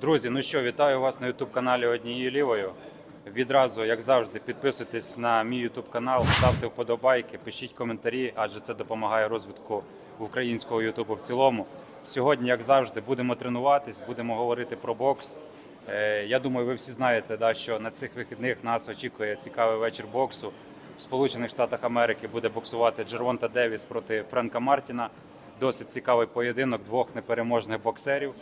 Друзі, ну що, вітаю вас на youtube каналі однією лівою. Відразу, як завжди, підписуйтесь на мій youtube канал, ставте вподобайки, пишіть коментарі, адже це допомагає розвитку українського ютубу в цілому. Сьогодні, як завжди, будемо тренуватись, будемо говорити про бокс. Е, Я думаю, ви всі знаєте, да, що на цих вихідних нас очікує цікавий вечір боксу. В Сполучених Штатах Америки буде боксувати Джервонта Девіс проти Френка Мартіна. Досить цікавий поєдинок двох непереможних боксерів.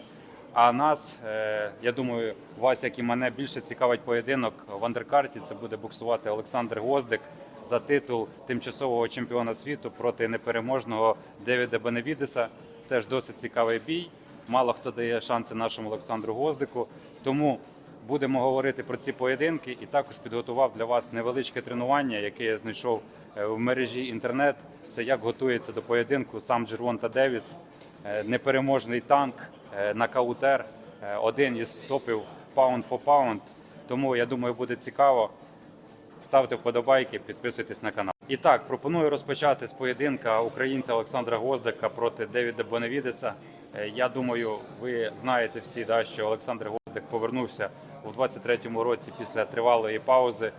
А нас, е, я думаю, вас, як і мене, більше цікавить поєдинок в андеркарті. Це буде боксувати Олександр Гвоздик за титул тимчасового чемпіона світу проти непереможного Девіда Беневідеса. Теж досить цікавий бій. Мало хто дає шанси нашому Олександру Гвоздику. Тому будемо говорити про ці поєдинки і також підготував для вас невеличке тренування, яке я знайшов е, в мережі інтернет. Це як готується до поєдинку сам Джервонта Девіс, е, непереможний танк, е, нокаутер, е, один із топів паунд for паунд. Тому я думаю, буде цікаво. Ставте вподобайки, підписуйтесь на канал. І так, пропоную розпочати з поєдинка українця Олександра Гвоздика проти Девіда Боневідеса. Е, Я думаю, ви знаєте всі, да, що Олександр Гвоздик повернувся у 23-му році після тривалої паузи.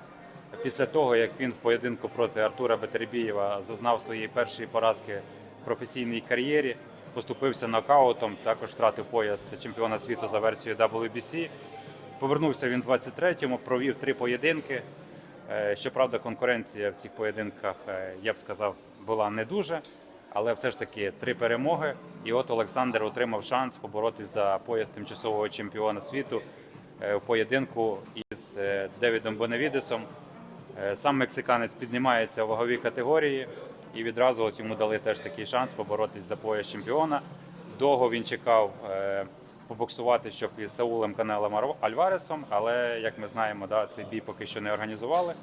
Після того, як він в поєдинку проти Артура Бетербієва зазнав своєї першої поразки в професійній кар'єрі, поступився нокаутом, також втратив пояс чемпіона світу за версією WBC. Повернувся він 23-му, провів три поєдинки. Е, Щоправда, конкуренція в цих поєдинках, е, я б сказав, була не дуже, але все ж таки три перемоги. І от Олександр отримав шанс поборотись за пояс тимчасового чемпіона світу е, в поєдинку із Девідом Боневідесом. Сам мексиканець піднімається у ваговій категорії, і відразу от йому дали теж такий шанс поборотись за пояс чемпіона. Довго він чекав е, побоксувати, щоб із Саулем Канелем Ар- Альваресом, але як ми знаємо, да, цей бій поки що не організували.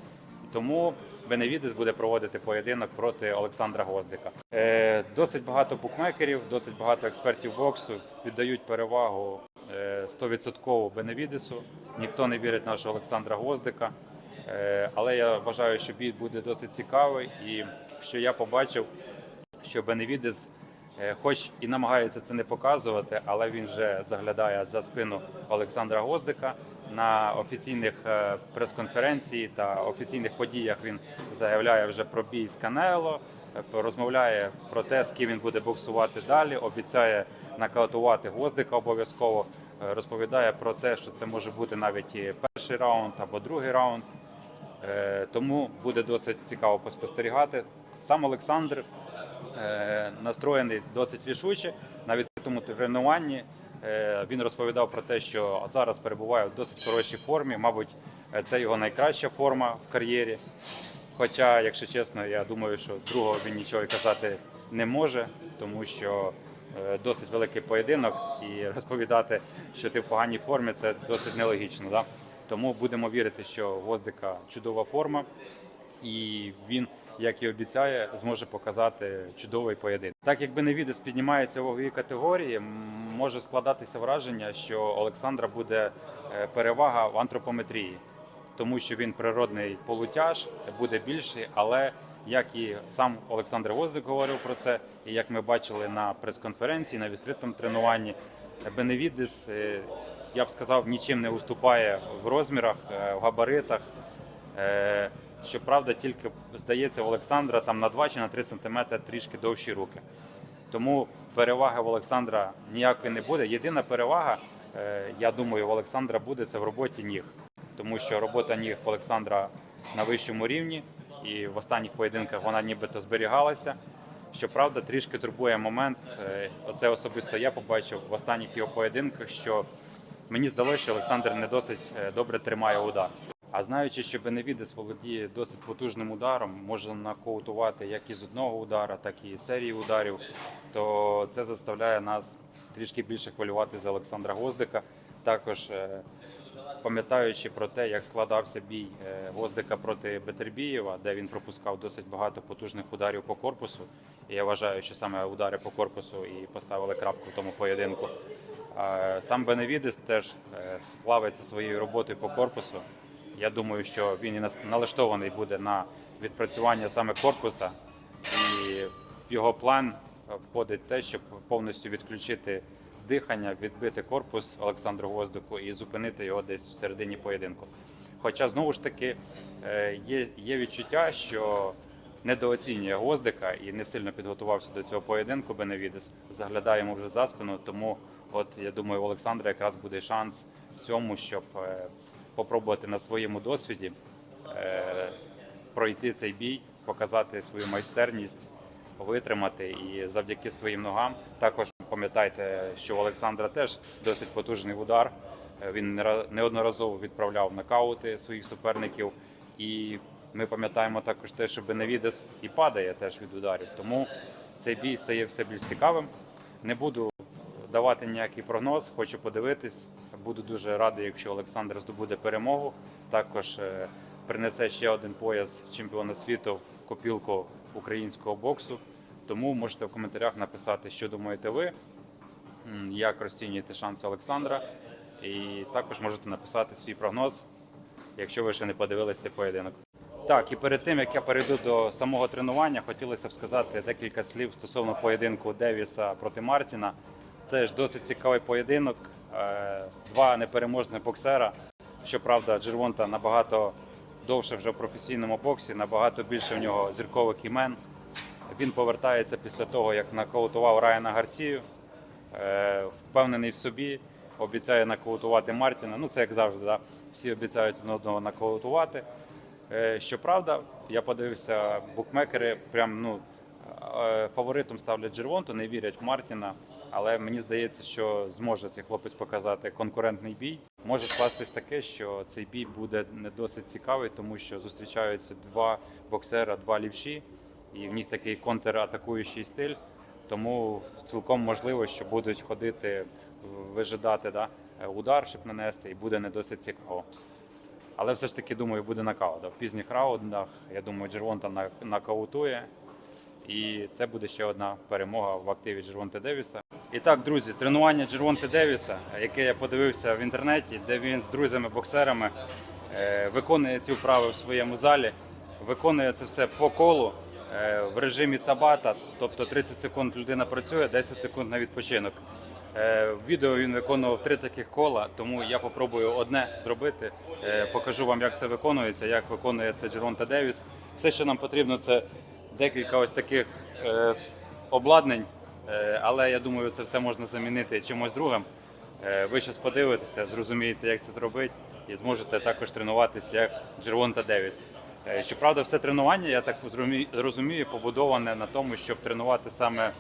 Тому Беневідес буде проводити поєдинок проти Олександра Гвоздика. Е, досить багато букмекерів, досить багато експертів боксу віддають перевагу е, 100% Беневідесу. Ніхто не вірить нашого Олександра Гвоздика. Е, але я вважаю, що бій буде досить цікавий, і що я побачив, що Беневідес, е, хоч і намагається це не показувати, але він вже заглядає за спину Олександра Гвоздика. На офіційних е, прес-конференції та офіційних подіях він заявляє вже про бій з Канело, розмовляє про те, з ким він буде боксувати далі. Обіцяє нокаутувати Гвоздика обов'язково. Розповідає про те, що це може бути навіть і перший раунд або другий раунд. Е, Тому буде досить цікаво поспостерігати. Сам Олександр е, настроєний досить рішуче. На відкритому тренуванні е, він розповідав про те, що зараз перебуває в досить хорошій формі. Мабуть, це його найкраща форма в кар'єрі. Хоча, якщо чесно, я думаю, що другого він нічого казати не може, тому що досить великий поєдинок, і розповідати, що ти в поганій формі, це досить нелогічно. Да? Тому будемо вірити, що у Гвоздика чудова форма, і він, як і обіцяє, зможе показати чудовий поєдинок. Так як Беневідес піднімається у ваговій категорії, може складатися враження, що Олександра буде е, перевага в антропометрії, тому що він природний полутяж, буде більший, але як і сам Олександр Гвоздик говорив про це, і як ми бачили на прес-конференції, на відкритому тренуванні, Беневідес, е, я б сказав, нічим не уступає в розмірах, е, в габаритах. Е, Щоправда, тільки здається, у Олександра там на 2 чи на 3 сантиметри трішки довші руки. Тому переваги в Олександра ніякої не буде. Єдина перевага, е, я думаю, в Олександра буде це в роботі ніг, тому що робота ніг в Олександра на вищому рівні, і в останніх поєдинках вона нібито зберігалася. Щоправда, трішки турбує момент. е, Оце особисто я побачив в останніх його поєдинках, що мені здалося, що Олександр не досить е, добре тримає удар. А знаючи, що Беневідес володіє досить потужним ударом, може нокаутувати як із одного удара, так і серії ударів, то це заставляє нас трішки більше хвилювати за Олександра Гвоздика. Також е, пам'ятаючи про те, як складався бій е, Гвоздика проти Бетербієва, де він пропускав досить багато потужних ударів по корпусу. І я вважаю, що саме удари по корпусу і поставили крапку в тому поєдинку. Сам Беневідес теж е, славиться своєю роботою по корпусу. Я думаю, що він і налаштований буде на відпрацювання саме корпуса, і в його план входить те, щоб повністю відключити дихання, відбити корпус Олександру Гвоздику і зупинити його десь в середині поєдинку. Хоча знову ж таки е, є, є відчуття, що недооцінює Гвоздика і не сильно підготувався до цього поєдинку Беневідес. Заглядає йому вже за спину. Тому, от я думаю, у Олександра якраз буде шанс в цьому, щоб е, попробувати на своєму досвіді е, пройти цей бій, показати свою майстерність, витримати і завдяки своїм ногам. Також пам'ятайте, що у Олександра теж досить потужний удар. Е, Він не ра- неодноразово відправляв нокаути своїх суперників. І ми пам'ятаємо також те, що Беневідес і падає теж від ударів. Тому цей бій стає все більш цікавим. Не буду давати ніякий прогноз, хочу подивитись. Буду дуже радий, якщо Олександр здобуде перемогу. Також е, принесе ще один пояс чемпіона світу в копілку українського боксу. Тому можете в коментарях написати, що думаєте ви, як розцінюєте шанси Олександра. І також можете написати свій прогноз, якщо ви ще не подивилися поєдинок. Так, і перед тим як я перейду до самого тренування, хотілося б сказати декілька слів стосовно поєдинку Девіса проти Мартіна. Теж досить цікавий поєдинок. Е, Два непереможних боксера. Щоправда, Джервонта набагато довше вже в професійному боксі, набагато більше в нього зіркових імен. Він повертається після того, як нокаутував Райана Гарсію. Е, Впевнений в собі, обіцяє нокаутувати Мартіна. Ну, це як завжди, да? всі обіцяють одного нокаутувати. Е, Щоправда, я подивився, букмекери прям ну, е, фаворитом ставлять Джервонту, не вірять в Мартіна. Але мені здається, що зможе цей хлопець показати конкурентний бій. Може скластись таке, що цей бій буде не досить цікавий, тому що зустрічаються два боксера, два лівші, і в них такий контратакуючий стиль. Тому цілком можливо, що будуть ходити, вижидати да, удар, щоб нанести, і буде не досить цікаво. Але все ж таки думаю, буде нокаут. В пізніх раундах я думаю, Джервонта нокаутує. І це буде ще одна перемога в активі Джервонте Девіса. І так, друзі, тренування Джервонте Девіса, яке я подивився в інтернеті, де він з друзями-боксерами е, виконує ці вправи в своєму залі, виконує це все по колу е, в режимі табата, тобто 30 секунд людина працює, 10 секунд на відпочинок. Е, відео він виконував три таких кола, тому я попробую одне зробити. Е, Покажу вам, як це виконується, як виконує це Джеронта Девіс. Все, що нам потрібно, це декілька ось таких е, обладнань, але я думаю, це все можна замінити чимось другим. Ви зараз подивитеся, зрозумієте, як це зробити, і зможете також тренуватися як Джервонта Девіс. Щоправда, все тренування, я так розумію, побудоване на тому, щоб тренувати саме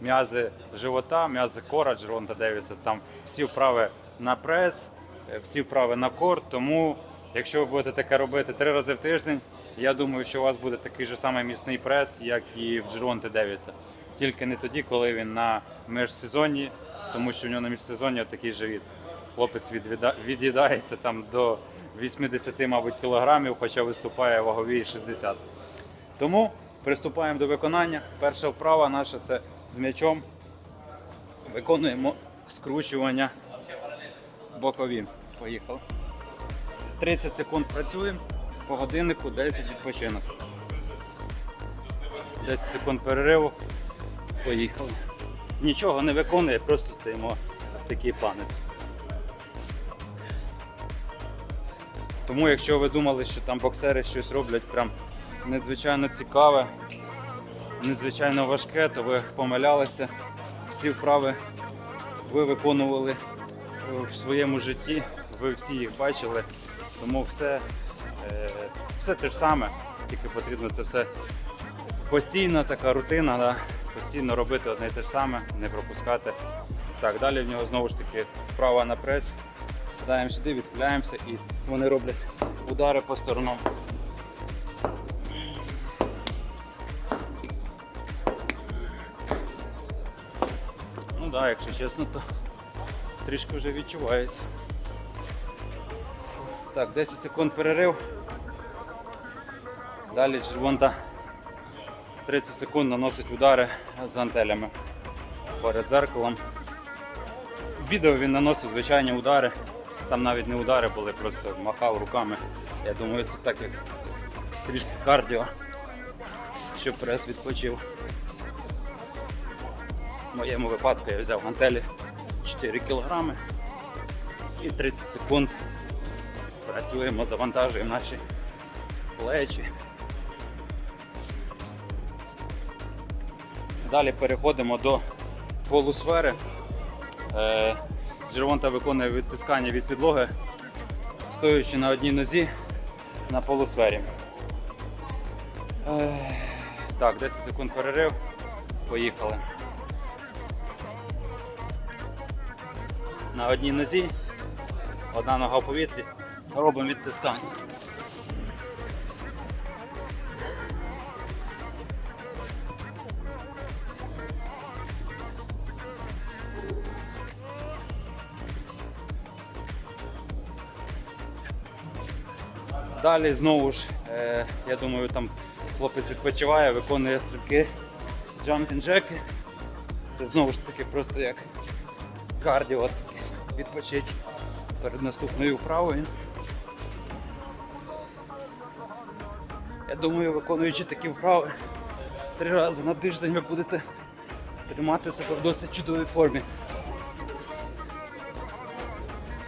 м'язи живота, м'язи кора Джервонта Девіса. Там всі вправи на прес, е, всі вправи на корт. Тому, якщо ви будете таке робити три рази в тиждень, я думаю, що у вас буде такий же самий міцний прес, як і в Джервонте Девіса. Тільки не тоді, коли він на міжсезонні, тому що в нього на міжсезонні такий живіт. Хлопець від'їдається там до 80, мабуть, кілограмів, хоча виступає ваговій 60. Тому приступаємо до виконання. Перша вправа наша це з м'ячом. Виконуємо скручування бокові. Поїхали. 30 секунд працюємо, по годиннику 10 відпочинок. 10 секунд перериву. Поїхали. Нічого не виконує, просто стоїмо в такий планець. Тому, якщо ви думали, що там боксери щось роблять прям незвичайно цікаве, незвичайно важке, то ви помилялися. Всі вправи ви виконували е, в своєму житті, ви всі їх бачили. Тому все, е, все те ж саме, тільки потрібно це все постійно, така рутина, да? постійно робити одне і те ж саме, не пропускати. Так, далі в нього знову ж таки вправа на прес. Сідаємо сюди, відхиляємося і вони роблять удари по сторонам. Да, якщо чесно, то трішки вже відчувається. Так, 10 секунд перерив. Далі червонта 30 секунд наносить удари з гантелями перед зеркалом. В відео він наносив звичайні удари. Там навіть не удари були, просто махав руками. Я думаю, це так як трішки кардіо, щоб прес відпочив. В моєму випадку я взяв гантелі 4 кілограми і 30 секунд працюємо, завантажуємо наші плечі. Далі переходимо до полусфери. Е, Джервонта виконує відтискання від підлоги, стоячи на одній нозі на полусфері. Е, Так, 10 секунд перерив. Поїхали. На одній нозі, одна нога в повітрі. Робимо відтискання. Далі знову ж, е, я думаю, там хлопець відпочиває, виконує jumping джеки. Це знову ж таки просто як кардіо відпочить перед наступною вправою. Я думаю, виконуючи такі вправи три рази на тиждень ви будете тримати себе в досить чудовій формі.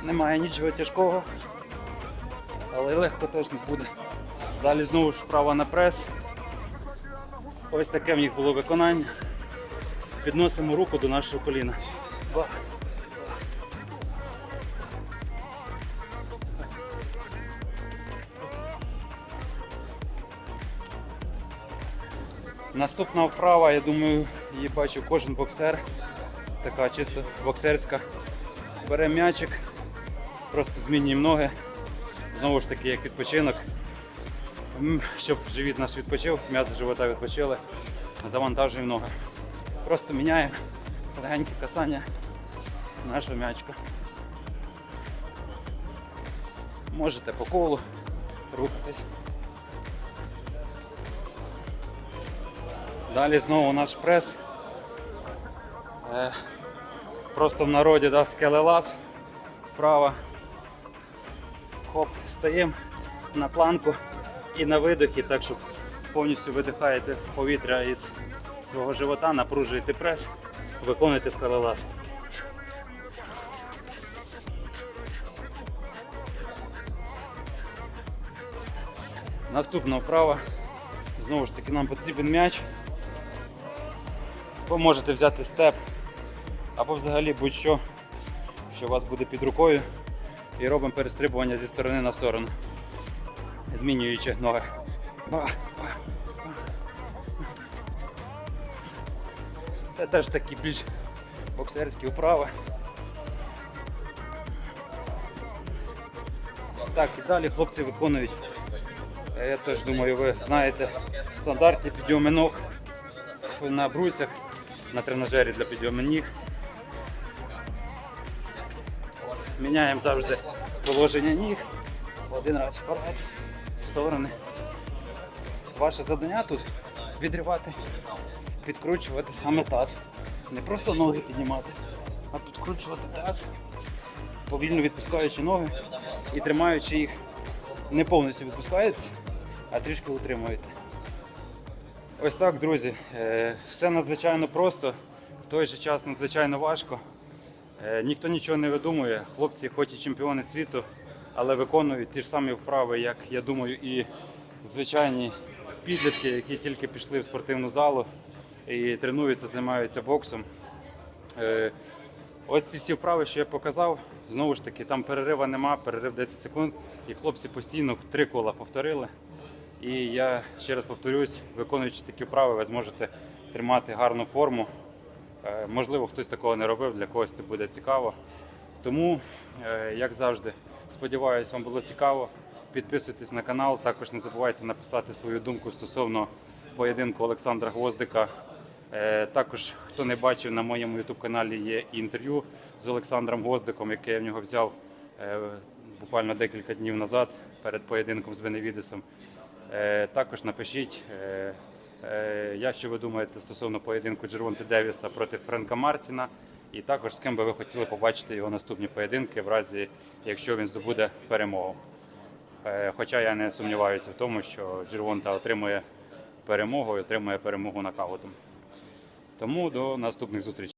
Немає нічого тяжкого, але легко теж не буде. Далі знову ж вправа на прес. Ось таке в них було виконання. Підносимо руку до нашого коліна. Ба. Наступна вправа, я думаю, її бачив кожен боксер. Така чисто боксерська. Беремо м'ячик, просто змінюємо ноги. Знову ж таки, як відпочинок. Щоб живіт наш відпочив, м'язи живота відпочили, завантажуємо ноги. Просто міняємо легеньке касання нашого м'ячика. Можете по колу рухатись. Далі знову наш прес. Е, Просто в народі да, скелелаз вправо. Хоп, стаємо на планку і на видохі, так щоб повністю видихаєте повітря із свого живота, напружуєте прес, виконуєте скалолаз. Наступна вправа. Знову ж таки нам потрібен м'яч. Можете взяти степ або взагалі будь-що, що у вас буде під рукою. І робимо перестрибування зі сторони на сторону, змінюючи ноги. Це теж такі більш боксерські вправи. Так, і далі хлопці виконують. е, Я теж думаю, ви знаєте стандартні підйоми ног на брусях, на тренажері для підйому ніг. Міняємо завжди положення ніг. Один раз вперед, в сторони. Ваше завдання тут відривати, підкручувати саме таз. Не просто ноги піднімати, а підкручувати таз, повільно відпускаючи ноги і тримаючи їх. Не повністю відпускаєтесь, а трішки утримуєте. Ось так, друзі. Е, Все надзвичайно просто, в той же час надзвичайно важко. Е, Ніхто нічого не видумує. Хлопці, хоч і чемпіони світу, але виконують ті ж самі вправи, як я думаю, і звичайні підлітки, які тільки пішли в спортивну залу і тренуються, займаються боксом. Е, Ось ці всі вправи, що я показав, знову ж таки, там перерива нема, перерив 10 секунд, і хлопці постійно три кола повторили. І я ще раз повторюсь, виконуючи такі вправи, ви зможете тримати гарну форму. Е, Можливо, хтось такого не робив, для когось це буде цікаво. Тому, е, як завжди, сподіваюся, вам було цікаво. Підписуйтесь на канал, також не забувайте написати свою думку стосовно поєдинку Олександра Гвоздика. Е, Також, хто не бачив, на моєму youtube каналі є інтерв'ю з Олександром Гвоздиком, яке я в нього взяв буквально декілька днів назад перед поєдинком з Беневідесом. Е, Також напишіть, е, е, я що ви думаєте стосовно поєдинку Джервонти Девіса проти Френка Мартіна. І також з ким би ви хотіли побачити його наступні поєдинки, в разі якщо він здобуде перемогу. Хоча я не сумніваюся в тому, що Джервонта отримує перемогу і отримує перемогу нокаутом. Тому до наступних зустрічей.